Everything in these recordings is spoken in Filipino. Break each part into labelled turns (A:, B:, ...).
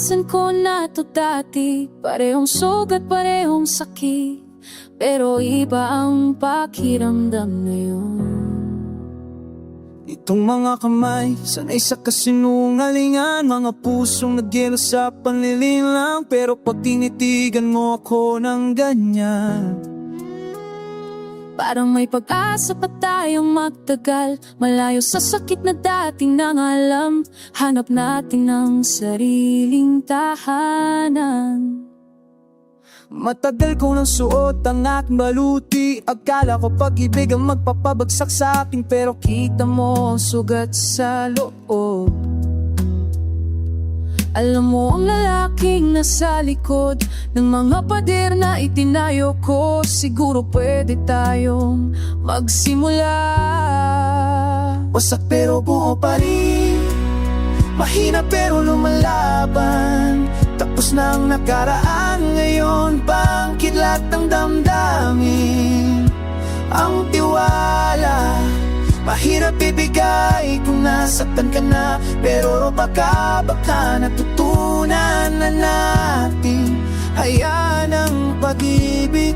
A: Naranasan ko na to dati? Parehong sugat, parehong sakit. Pero iba ang pakiramdam ngayon.
B: Itong mga kamay, sanay sa kasinungalingan. Mga pusong nagyelo sa panlilinlang Pero pag tinitigan mo ako ng ganyan
A: Parang may pag-asa pa tayong magtagal. Malayo sa sakit na dating nang alam. Hanap natin ng sariling tahanan.
B: Matagal ko nang suot ang aking baluti. Akala ko pag-ibig ang magpapabagsak sa akin Pero kita mo ang sugat sa loob
A: Alam mo ang lalaking nasa likod Ng mga pader na itinayo ko Siguro pwede tayong magsimula.
B: Wasak pero buo pa rin. Mahina pero lumalaban. Tapos na ang nakaraan Ngayon. Pang kidlat ng damdamin. Ang tiwala nasaktan ka na Pero baka, baka natutunan na natin. Hayaan ang pag-ibig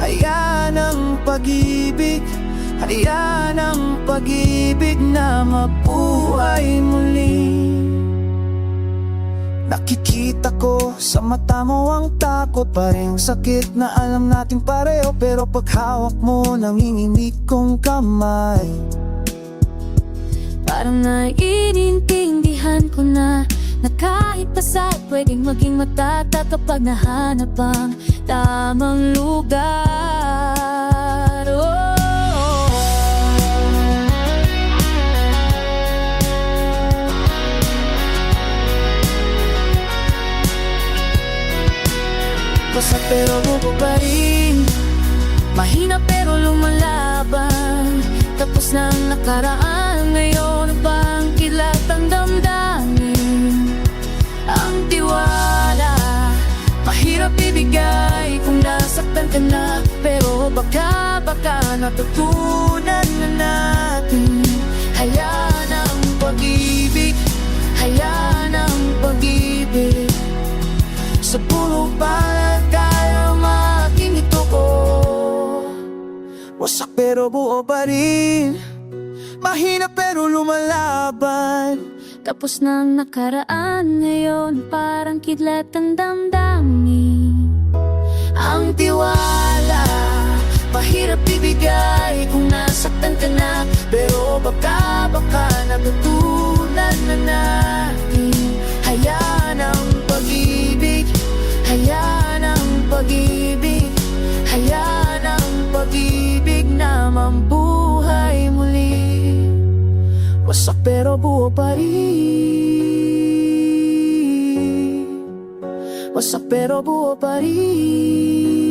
B: Hayaan ang pag-ibig Hayaan ang pag-ibig na mabuhay muli. Nakikita ko sa mata mo ang takot Parehong sakit na alam natin pareho Pero paghawak mo nanginginig kong kamay
A: Parang naiintindihan ko na Na kahit pasal pwedeng maging matata Kapag nahanap ang tamang lugar. Oh.
B: Basta pero bubo pa rin.
A: Mahina pero lumalaban. Tapos na ang nakaraan Ngayon Mahirap ibigay kung nasaktan ka na. Pero baka, baka natutunan na natin. Hayaan ang pag-ibig Hayaan ang pag-ibig.
B: Sa puro palad tayo makinito ko. Wasak pero buo pa rin Mahina pero lumalaban
A: Tapos na ang nakaraan ngayon Parang kidlat ang damdamin.
B: Ang tiwala Wasak pero buo pa rin. Wasak pero buo pa rin